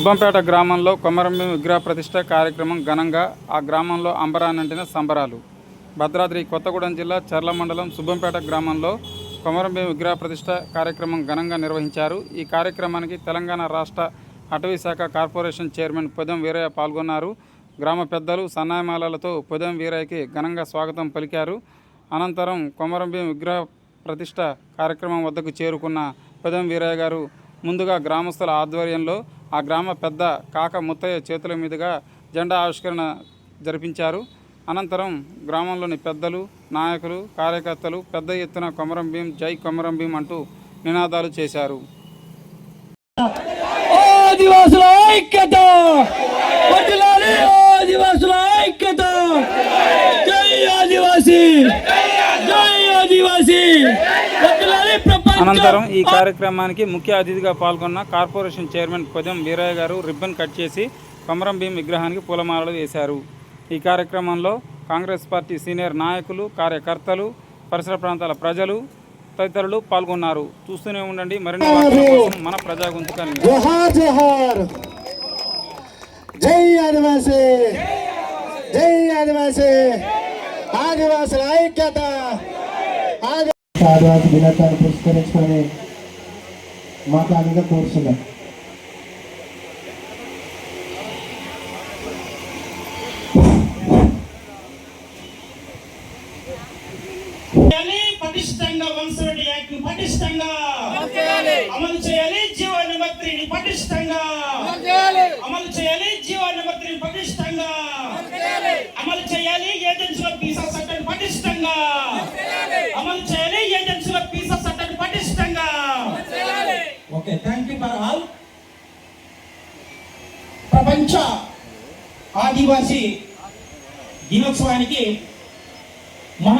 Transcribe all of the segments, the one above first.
సుబ్బంపేట గ్రామంలో కొమరంభీం విగ్రహ ప్రతిష్ట కార్యక్రమం ఘనంగా ఆ గ్రామంలో అంబరానంటిన సంబరాలు. భద్రాద్రి కొత్తగూడెం జిల్లా చర్ల మండలం సుబ్బంపేట గ్రామంలో కొమరంభీం విగ్రహ ప్రతిష్ట కార్యక్రమం ఘనంగా నిర్వహించారు. ఈ కార్యక్రమానికి తెలంగాణ రాష్ట్ర అటవీ శాఖ కార్పొరేషన్ చైర్మన్ పొదం వీరయ్య పాల్గొన్నారు. గ్రామ పెద్దలు సన్నాయమాలలతో పొదం వీరయ్యకి ఘనంగా స్వాగతం పలికారు. అనంతరం కొమరంభీం విగ్రహ ప్రతిష్ట కార్యక్రమం వద్దకు చేరుకున్న పొదం వీరయ్య గారు ముందుగా గ్రామస్తుల ఆధ్వర్యంలో ఆ గ్రామ పెద్ద కాక ముత్తయ్య చేతుల మీదుగా జెండా ఆవిష్కరణ జరిపించారు. అనంతరం గ్రామంలోని పెద్దలు నాయకులు కార్యకర్తలు పెద్ద ఎత్తున కొమరం భీం జై కొమరం భీం అంటూ నినాదాలు చేశారు. ఆదివాసుల ఐక్యత! ఆదివాసుల ఐక్యత జై ఆదివాసి జై ఆదివాసి పట్టులాలి ప్రపంచ అనంతరం ఈ కార్యక్రమానికి ముఖ్య అతిథిగా పాల్గొన్న కార్పొరేషన్ చైర్మన్ పొదం వీరయ్య గారు రిబ్బన్ కట్ చేసి కొమరం భీం విగ్రహానికి పూలమాలలు వేశారు. ఈ కార్యక్రమంలో కాంగ్రెస్ పార్టీ సీనియర్ నాయకులు కార్యకర్తలు పరిసర ప్రాంతాల ప్రజలు తదితరులు పాల్గొన్నారు. చూస్తూనే ఉండండి. మరిన్ని మన ప్రజా గొంతుకని. జై జై ఆదివాసుల ఐక్యత. ఆదివాసి దినోత్సవాన్ని పురస్కరించుకొని మాట్లాడిగా కోరుతున్నాం పటిష్టంగా వంశరెడ్డి యాక్ట్ని పటిష్టంగా. అమలు చేయాలి. జీవ నిబంధనని పటిష్టంగా. అమలు చేయాలి. జీవ నిబంధనని పటిష్టంగా. అమలు చేయాలి. పీసా చట్టాన్ని పటిష్టంగా. Okay thank you for all ప్రపంచ ఆదివాసీ దినోత్సవానికి మన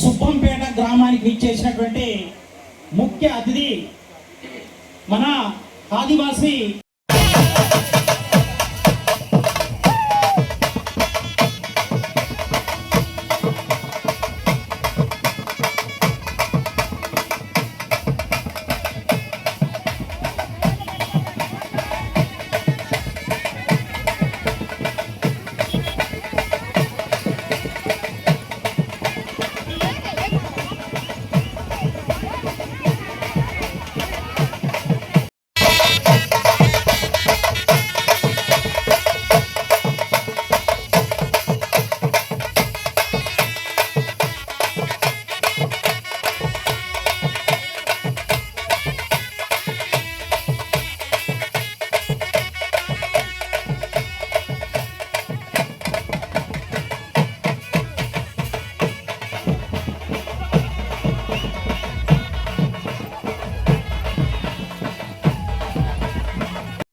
సుబ్బంపేట గ్రామానికి విచ్చేసినటువంటి ముఖ్య అతిథి మన ఆదివాసి